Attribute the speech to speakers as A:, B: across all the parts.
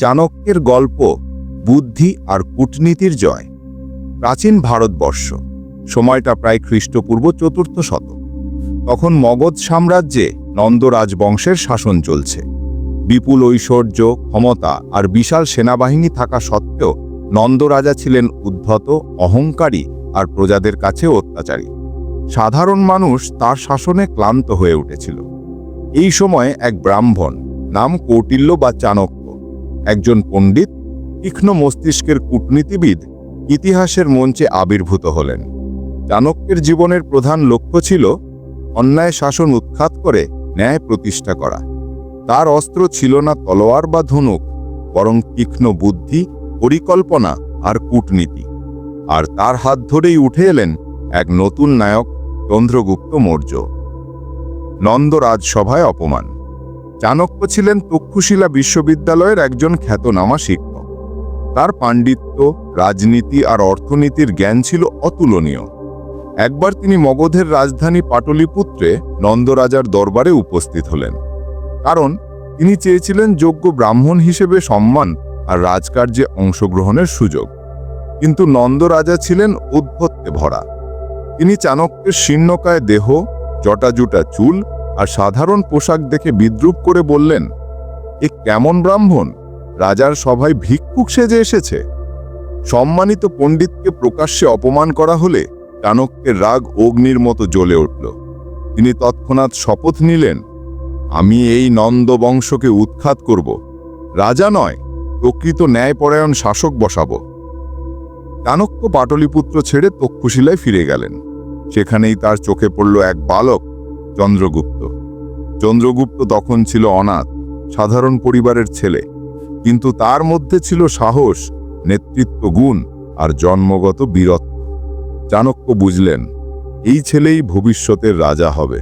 A: চাণক্যের গল্প, বুদ্ধি আর কূটনীতির জয়। প্রাচীন ভারতবর্ষ। সময়টা প্রায় খ্রিস্টপূর্ব চতুর্থ শতক। তখন মগধ সাম্রাজ্যে নন্দ রাজবংশের শাসন চলছে। বিপুল ঐশ্বর্য, ক্ষমতা আর বিশাল সেনাবাহিনী থাকা সত্ত্বেও নন্দ রাজা ছিলেন উদ্ধত, অহংকারী আর প্রজাদের কাছে অত্যাচারী। সাধারণ মানুষ তার শাসনে ক্লান্ত হয়ে উঠেছিল। এই সময়ে এক ব্রাহ্মণ নাম কৌটিল্য বা চাণক্য একজন পণ্ডিত তীক্ষ্ণ মস্তিষ্কের কূটনীতিবিদ ইতিহাসের মঞ্চে আবির্ভূত হলেন। চাণক্যের জীবনের প্রধান লক্ষ্য ছিল অন্যায় শাসন উৎখাত করে ন্যায় প্রতিষ্ঠা করা। তার অস্ত্র ছিল না তলোয়ার বা ধনুক, বরং তীক্ষ্ণ বুদ্ধি, পরিকল্পনা আর কূটনীতি। আর তার হাত ধরেই উঠে এলেন এক নতুন নায়ক চন্দ্রগুপ্ত মৌর্য। নন্দ রাজসভায় অপমান। চাণক্য ছিলেন তক্ষুশিলা বিশ্ববিদ্যালয়ের একজন খ্যাতনামা শিক্ষক। তার পাণ্ডিত্য, রাজনীতি আর অর্থনীতির জ্ঞান ছিল অতুলনীয়। একবার তিনি মগধের রাজধানী পাটলিপুত্রে নন্দরাজার দরবারে উপস্থিত হলেন। কারণ তিনি চেয়েছিলেন যোগ্য ব্রাহ্মণ হিসেবে সম্মান আর রাজকার্যে অংশগ্রহণের সুযোগ। কিন্তু নন্দরাজা ছিলেন উদ্ভত্তে ভরা। তিনি চাণক্যের শীর্ণকায় দেহ, জটাজুটা চুল আর সাধারণ পোশাক দেখে বিদ্রুপ করে বললেন, এ কেমন ব্রাহ্মণ? রাজার সভায় ভিক্ষুক সেজে এসেছে। সম্মানিত পণ্ডিতকে প্রকাশ্যে অপমান করা হলে চাণক্যের রাগ অগ্নির মতো জ্বলে উঠল। তিনি তৎক্ষণাৎ শপথ নিলেন, আমি এই নন্দ বংশকে উৎখাত করব। রাজা নয়, প্রকৃত ন্যায়পরায়ণ শাসক বসাব চাণক্য পাটলিপুত্র ছেড়ে তক্ষশিলায় ফিরে গেলেন। সেখানেই তার চোখে পড়ল এক বালক চন্দ্রগুপ্ত। চন্দ্রগুপ্ত তখন ছিল অনাথ, সাধারণ পরিবারের ছেলে। কিন্তু তার মধ্যে ছিল সাহস, নেতৃত্ব গুণ আর জন্মগত বীরত্ব। চাণক্য বুঝলেন, এই ছেলেই ভবিষ্যতের রাজা হবে।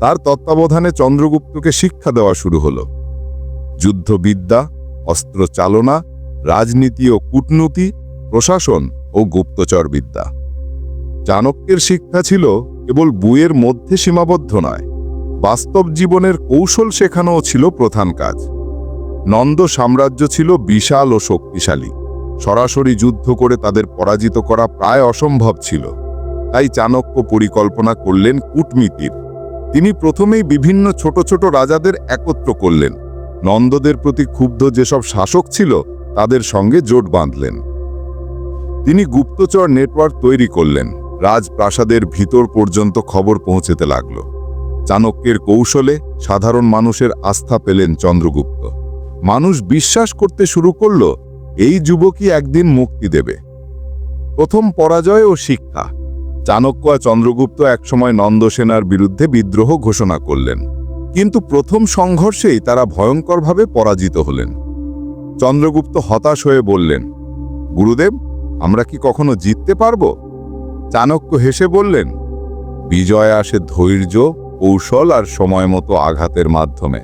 A: তার তত্ত্বাবধানে চন্দ্রগুপ্তকে শিক্ষা দেওয়া শুরু হলো। যুদ্ধবিদ্যা অস্ত্র চালনা রাজনীতি ও কূটনীতি, প্রশাসন ও গুপ্তচরবিদ্যা। চাণক্যের শিক্ষা ছিল কেবল বইয়ের মধ্যে সীমাবদ্ধ নয়, বাস্তব জীবনের কৌশল শেখানোও ছিল প্রধান কাজ। নন্দ সাম্রাজ্য ছিল বিশাল ও শক্তিশালী। সরাসরি যুদ্ধ করে তাদের পরাজিত করা প্রায় অসম্ভব ছিল। তাই চাণক্য পরিকল্পনা করলেন কূটনীতির। তিনি প্রথমেই বিভিন্ন ছোট ছোট রাজাদের একত্র করলেন। নন্দদের প্রতি ক্ষুব্ধ যেসব শাসক ছিল, তাদের সঙ্গে জোট বাঁধলেন। তিনি গুপ্তচর নেটওয়ার্ক তৈরি করলেন। রাজপ্রাসাদের ভিতর পর্যন্ত খবর পৌঁছেতে লাগল। চাণক্যের কৌশলে সাধারণ মানুষের আস্থা পেলেন চন্দ্রগুপ্ত। মানুষ বিশ্বাস করতে শুরু করল, এই যুবকই একদিন মুক্তি দেবে। প্রথম পরাজয় ও শিক্ষা। চাণক্য আর চন্দ্রগুপ্ত একসময় নন্দসেনার বিরুদ্ধে বিদ্রোহ ঘোষণা করলেন। কিন্তু প্রথম সংঘর্ষেই তারা ভয়ঙ্করভাবে পরাজিত হলেন। চন্দ্রগুপ্ত হতাশ হয়ে বললেন, গুরুদেব, আমরা কি কখনো জিততে পারব? চাণক্য হেসে বললেন, বিজয় আসে ধৈর্য, কৌশল আর সময় মতো আঘাতের মাধ্যমে।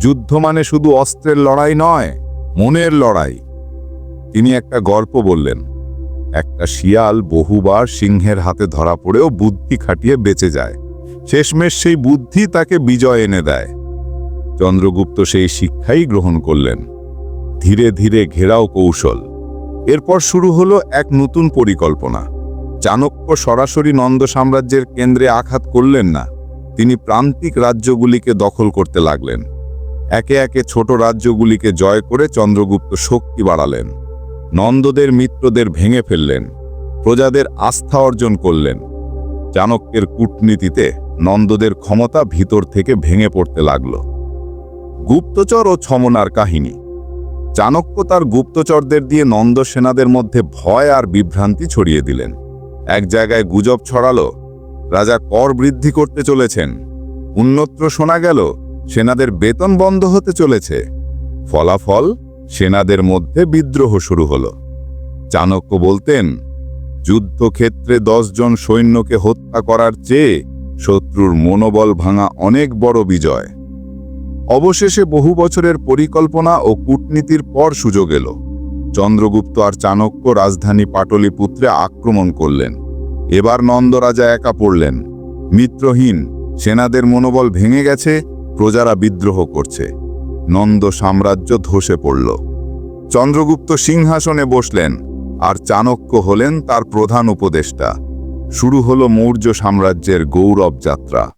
A: যুদ্ধ মানে শুধু অস্ত্রের লড়াই নয়, মনের লড়াই। তিনি একটা গল্প বললেন, একটা শিয়াল বহুবার সিংহের হাতে ধরা পড়েও বুদ্ধি খাটিয়ে বেঁচে যায়। শেষমেশ সেই বুদ্ধি তাকে বিজয় এনে দেয়। চন্দ্রগুপ্ত সেই শিক্ষাই গ্রহণ করলেন। ধীরে ধীরে ঘেরাও কৌশল। এরপর শুরু হলো এক নতুন পরিকল্পনা। চাণক্য সরাসরি নন্দ সাম্রাজ্যের কেন্দ্রে আঘাত করলেন না। তিনি প্রান্তিক রাজ্যগুলিকে দখল করতে লাগলেন। একে একে ছোট রাজ্যগুলিকে জয় করে চন্দ্রগুপ্ত শক্তি বাড়ালেন। নন্দদের মিত্রদের ভেঙে ফেললেন। প্রজাদের আস্থা অর্জন করলেন। চাণক্যের কূটনীতিতে নন্দদের ক্ষমতা ভিতর থেকে ভেঙে পড়তে লাগল। গুপ্তচর ও ছমনার কাহিনী। চাণক্য তার গুপ্তচরদের দিয়ে নন্দ সেনাদের মধ্যে ভয় আর বিভ্রান্তি ছড়িয়ে দিলেন। এক জায়গায় গুজব ছড়ালো, রাজা কর বৃদ্ধি করতে চলেছেন। উন্নত্র শোনা গেল, সেনাদের বেতন বন্ধ হতে চলেছে। ফলাফল, সেনাদের মধ্যে বিদ্রোহ শুরু হল। চাণক্য বলতেন, যুদ্ধক্ষেত্রে জন সৈন্যকে হত্যা করার চেয়ে শত্রুর মনোবল ভাঙা অনেক বড় বিজয়। অবশেষে বহু বছরের পরিকল্পনা ও কূটনীতির পর সুযোগ এলো। চন্দ্রগুপ্ত আর চাণক্য রাজধানী পাটলিপুত্রে আক্রমণ করলেন। এবার নন্দরাজা একা পড়লেন। মিত্রহীন, সেনাদের মনোবল ভেঙে গেছে, প্রজারা বিদ্রোহ করছে। নন্দ সাম্রাজ্য ধসে পড়ল। চন্দ্রগুপ্ত সিংহাসনে বসলেন, আর চাণক্য হলেন তার প্রধান উপদেষ্টা। শুরু হল মৌর্য সাম্রাজ্যের গৌরব যাত্রা।